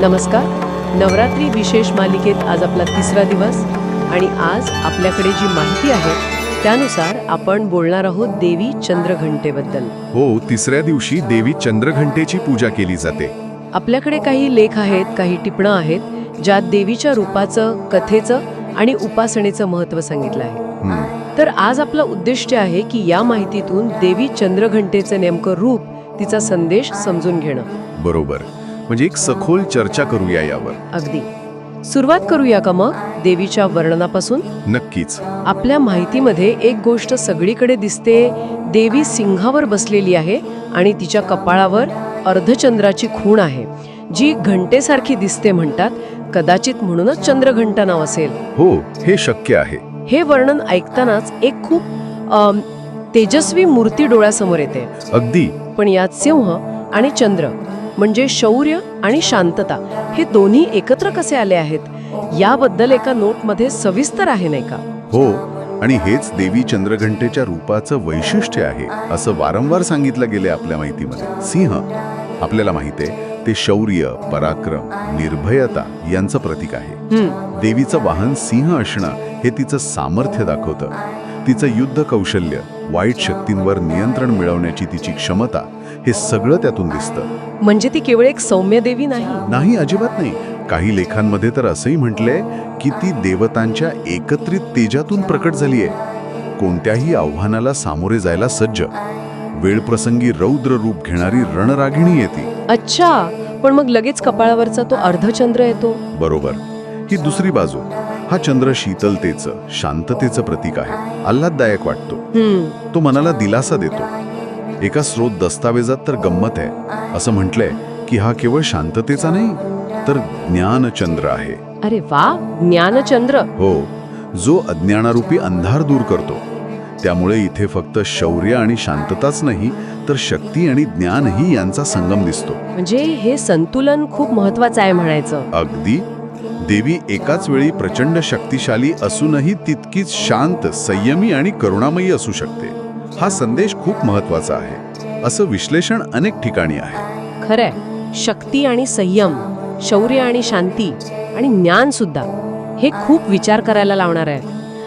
नमस्कार. नवरात्री विशेष मालिकेत आज आपला तिसरा दिवस आणि आज आपल्याकडे जी माहिती आहे त्यानुसार आपण बोलणार आहोत देवी चंद्रघंटेबद्दल. हो तिसऱ्या दिवशी देवी चंद्रघंटेची पूजा केली जाते. आपल्याकडे काही लेख आहेत काही टिपणं आहेत ज्यात देवीच्या रूपाचं कथेचं आणि उपासनेचं महत्त्व सांगितलं आहे. तर आज आपलं उद्दिष्ट आहे की या माहितीतून देवी चंद्रघंटेचं नेमकं रूप तिचा संदेश समजून घेणं. बरोबर. म्हणजे एक सखोल चर्चा करूया यावर. अगदी. सुरुवात करूया का मग? देवीच्या वर्णनापासून? नक्कीच. आपल्या माहितीमध्ये एक गोष्ट सगळीकडे दिसते. देवी सिंहावर बसलेली आहे आणि तिच्या कपाळावर अर्धचंद्राची खूण आहे जी घंटेसारखी दिसते म्हणतात. कदाचित म्हणूनच चंद्रघंटा नाव असेल. हो हे शक्य आहे. हे वर्णन ऐकतानाच एक खूप तेजस्वी मूर्ती डोळ्यासमोर येते. अगदी. पण यात सिंह आणि चंद्र. म्हणजे शौर्य आणि शांतता हे दोन्ही एकत्र कसे आले आहेत? याबद्दल एका नोटमध्ये सविस्तर आहे नाही का? हो आणि हेच देवी चंद्रघंटेच्या रूपाचं वैशिष्ट्य आहे असं वारंवार सांगितलं गेले आपल्या माहितीमध्ये. सिंह आपल्याला माहिती आहे ते शौर्य पराक्रम निर्भयता यांचं प्रतीक आहे. देवीचं वाहन सिंह असणं हे तिचं सामर्थ्य दाखवतं. तिचं युद्ध कौशल्य वाईट शक्तींवर नियंत्रण मिळवण्याची तिची क्षमता हे सगळं त्यातून दिसतं. म्हणजे ती केवळ एक सौम्य देवी नाही? नाही अजिबात नाही. काही लेखांमध्ये तर असंही म्हटलंय की ती देवतांच्या एकत्रित तेजातून प्रकट झालीये. कोणत्याही आव्हानाला सामोरे जायला सज्ज. वेळप्रसंगी रौद्र रूप घेणारी रणरागिणी येते. अच्छा पण मग लगेच कपाळावरचा तो अर्धचंद्र येतो? बरोबर. ही दुसरी बाजू. हा चंद्र शीतलतेचं शांततेचं प्रतीक आहे. आल्हाददायक वाटतो. तो मनाला दिलासा देतो. एका स्रोत दस्तावेजात तर गंमत आहे. असं म्हटलंय की हा केवळ शांततेचा नाही तर ज्ञानचंद्र आहे. अरे वा ज्ञानचंद्र. हो जो अज्ञानारूपी अंधार दूर करतो. त्यामुळे इथे फक्त शौर्य आणि शांतताच नाही तर शक्ती आणि ज्ञानही यांचा संगम दिसतो. म्हणजे हे संतुलन खूप महत्वाचं आहे म्हणायचं. अगदी. देवी एकाच वेळी प्रचंड शक्तिशाली असूनही तितकीच शांत संयमी आणि करुणामयी असू शकते. हा संदेश खूप महत्त्वाचा आहे. असं विश्लेषण अनेक ठिकाणी आहे. खरंय. शक्ती आणि संयम शौर्य आणि शांती आणि ज्ञान सुद्धा हे खूप विचार करायला लावणार आहे.